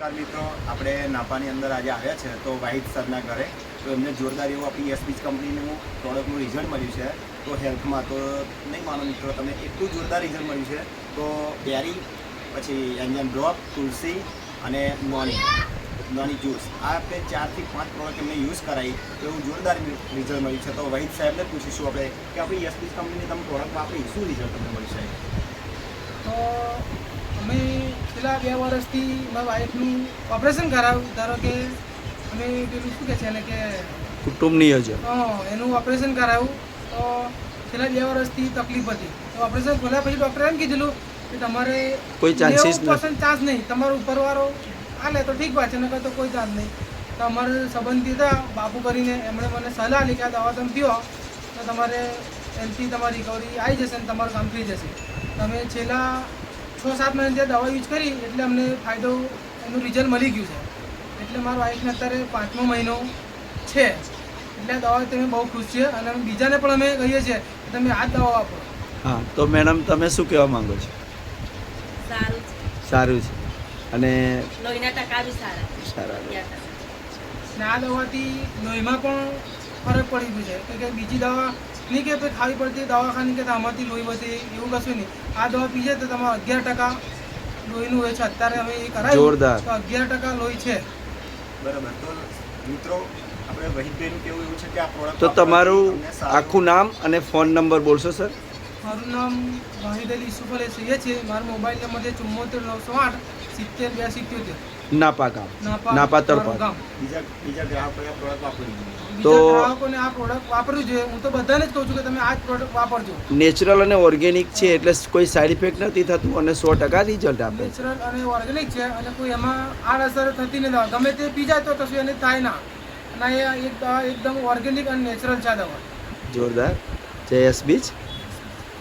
નમસ્કાર મિત્રો, આપણે નાપાની અંદર આજે આવ્યા છે તો વાહિદ સરના ઘરે. તો એમને જોરદાર એવું આપણી એસપીચ કંપનીનું પ્રોડક્ટનું રિઝલ્ટ મળ્યું છે. તો હેલ્થમાં તો નહીં માનો મિત્રો, તમને એટલું જોરદાર રિઝલ્ટ મળ્યું છે. તો બેરી, પછી એન્જન ડ્રોપ, તુલસી અને નોની નોની જ્યુસ. આ આપણે ચારથી પાંચ પ્રોડક્ટ એમને યુઝ કરાવી એવું જોરદાર રિઝલ્ટ મળ્યું છે. તો વહીદ સાહેબને પૂછીશું આપણે કે આપણી એસપીચ કંપનીની તમે પ્રોડક્ટ વાપરી, શું રિઝલ્ટ તમને સાહેબ તો અમે છેલ્લા બે વર્ષથી મારા વાઈફનું ઓપરેશન કરાવ્યું ધારો કે અમે પેલું શું કહે છે એને કે કુટુંબની નિયોજન અ, એનું ઓપરેશન કરાવ્યું. તો છેલ્લા બે વર્ષથી તકલીફ હતી. તો ઓપરેશન ખોલ્યા પછી ડૉક્ટરે એમ કીધેલું કે તમારે કોઈ ચાન્સીસ પર્સન્ટ ચાન્સ નહીં. તમારો ઉપરવાળો આ લે તો ઠીક વાત છે નકર તો કોઈ ચાન્સ નહીં. તો અમારે સંબંધી હતા બાપુ કરીને એમણે મને સલાહ લીધી આ દવા તમે પીઓ. તો તમારે એનાથી તમારી રિકવરી આવી જશે અને તમારું કામ થઈ જશે. તમે છેલ્લા છ સાત મહિના ત્યાં દવા યુઝ કરી એટલે અમને ફાયદો એનું રિઝલ્ટ મળી ગયું છે. એટલે મારા વાઈફને અત્યારે પાંચમો મહિનો છે. એટલે આ દવા તમે બહુ ખુશ છે અને અમે બીજાને પણ અમે કહીએ છીએ કે તમે આ દવા વાપરો. હા તો મેડમ તમે શું કહેવા માંગો છો? સારું છે. સારું છે. અને લોહીના ટકા બી સારા સારા અને આ દવાથી લોહીમાં પણ ફરક પડી ગયો છે. કે કે બીજી દવા નહીં કે ભાઈ ખાવી પડતી દવાખાની કે આમાંથી લોહી વધે એવું કશું નહીં. આ દવા પીજે તો તમારે અગિયાર ટકા લોહીનું હોય છે અત્યારે અમે એ કરાવી જોરદાર. તો અગિયાર ટકા લોહી છે. બરાબર. તો મિત્રો આપણે વહીદભાઈનું કેવું એવું છે કે આ પ્રોડક્ટ તો તમારું આખું નામ અને ફોન નંબર બોલશો સર મારું નામ વાહિદ અલી યુસુફ અલી સૈયદ છે. મારો મોબાઈલ નંબર છે ચુમ્મોતેર નવસો આઠ સિત્તેર બ્યાસી સિત્યોતેર. નાપા ગામ. નાપા ગામ બીજા બીજા ગ્રાહકોએ આ પ્રોડક્ટ વાપરી તો- ગ્રાહકોને આ પ્રોડક્ટ વાપરવું જોઈએ. હું તો બધાને જ કહું છું કે તમે આ જ પ્રોડક્ટ વાપરજો. નેચરલ અને ઓર્ગેનિક છે એટલે કોઈ સાઈડ ઇફેક્ટ નથી થતું અને સો ટકા રિઝલ્ટ આપે નેચરલ અને ઓર્ગેનિક છે અને કોઈ એમાં આડઅસર થતી નથી. ગમે તે પી જાય તો કશું એને થાય ના. અને એ એકદમ ઓર્ગેનિક અને નેચરલ છે દવા. જોરદાર. જય એસ બીચ.